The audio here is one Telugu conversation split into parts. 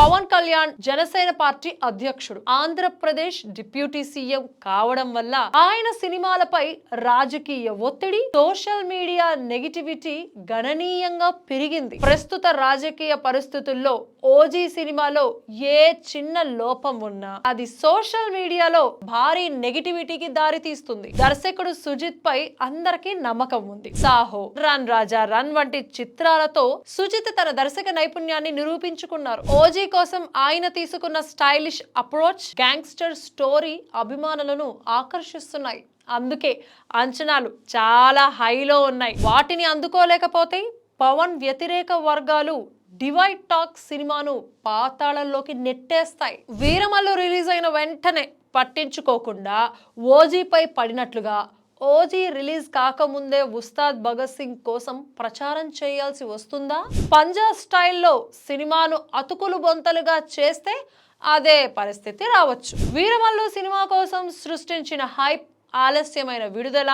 పవన్ కళ్యాణ్ జనసేన పార్టీ అధ్యక్షుడు. ఆంధ్రప్రదేశ్ డిప్యూటీ సీఎం కావడం వల్ల ఆయన సినిమాలపై రాజకీయ ఒత్తిడి సోషల్ మీడియా నెగిటివిటీ గణనీయంగా పెరిగింది. ప్రస్తుత రాజకీయ పరిస్థితుల్లో ఓజీ సినిమాలో ఏ చిన్న లోపం ఉన్నా అది సోషల్ మీడియాలో భారీ నెగిటివిటీకి దారి తీస్తుంది దర్శకుడు సుజిత్ పై అందరికీ నమ్మకం ఉంది. సాహో రన్ రాజా రన్ వంటి చిత్రాలతో సుజిత్ తన దర్శక నైపుణ్యాన్ని నిరూపించుకున్నారు. ఓజీ కోసం ఆయన తీసుకున్న స్టైలిష్ అప్రోచ్ గ్యాంగ్స్టర్ స్టోరీ అభిమానులను ఆకర్షిస్తున్నాయి. అందుకే అంచనాలు చాలా హైలో ఉన్నాయి. వాటిని అందుకోలేకపోతే పవన్ వ్యతిరేక వర్గాలు డివైడ్ టాక్ సినిమాను పాతాళంలోకి నెట్టేస్తాయి. వీరమల్లు రిలీజ్ అయిన వెంటనే పట్టించుకోకుండా ఓజీపై పడినట్లుగా ఓజీ రిలీజ్ కాకముందే ఉస్తాద్ భగత్ సింగ్ కోసం ప్రచారం చేయాల్సి వస్తుందా? పంజా స్టైల్లో సినిమాను అతుకులు బొంతలుగా చేస్తే అదే పరిస్థితి రావచ్చు. వీరమల్లు సినిమా కోసం సృష్టించిన హైప్ ఆలస్యమైన విడుదల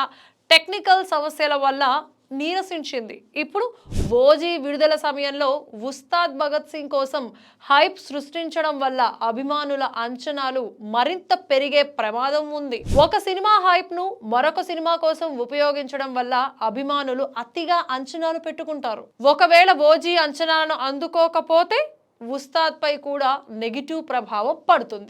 టెక్నికల్ సమస్యల వల్ల నీరసించింది. ఇప్పుడు ఓజీ విడుదల సమయంలో ఉస్తాద్ భగత్ సింగ్ కోసం హైప్ సృష్టించడం వల్ల అభిమానుల అంచనాలు మరింత పెరిగే ప్రమాదం ఉంది. ఒక సినిమా హైప్ను మరొక సినిమా కోసం ఉపయోగించడం వల్ల అభిమానులు అతిగా అంచనాలు పెట్టుకుంటారు. ఒకవేళ ఓజీ అంచనాలను అందుకోకపోతే ఉస్తాద్ పై కూడా నెగిటివ్ ప్రభావం పడుతుంది.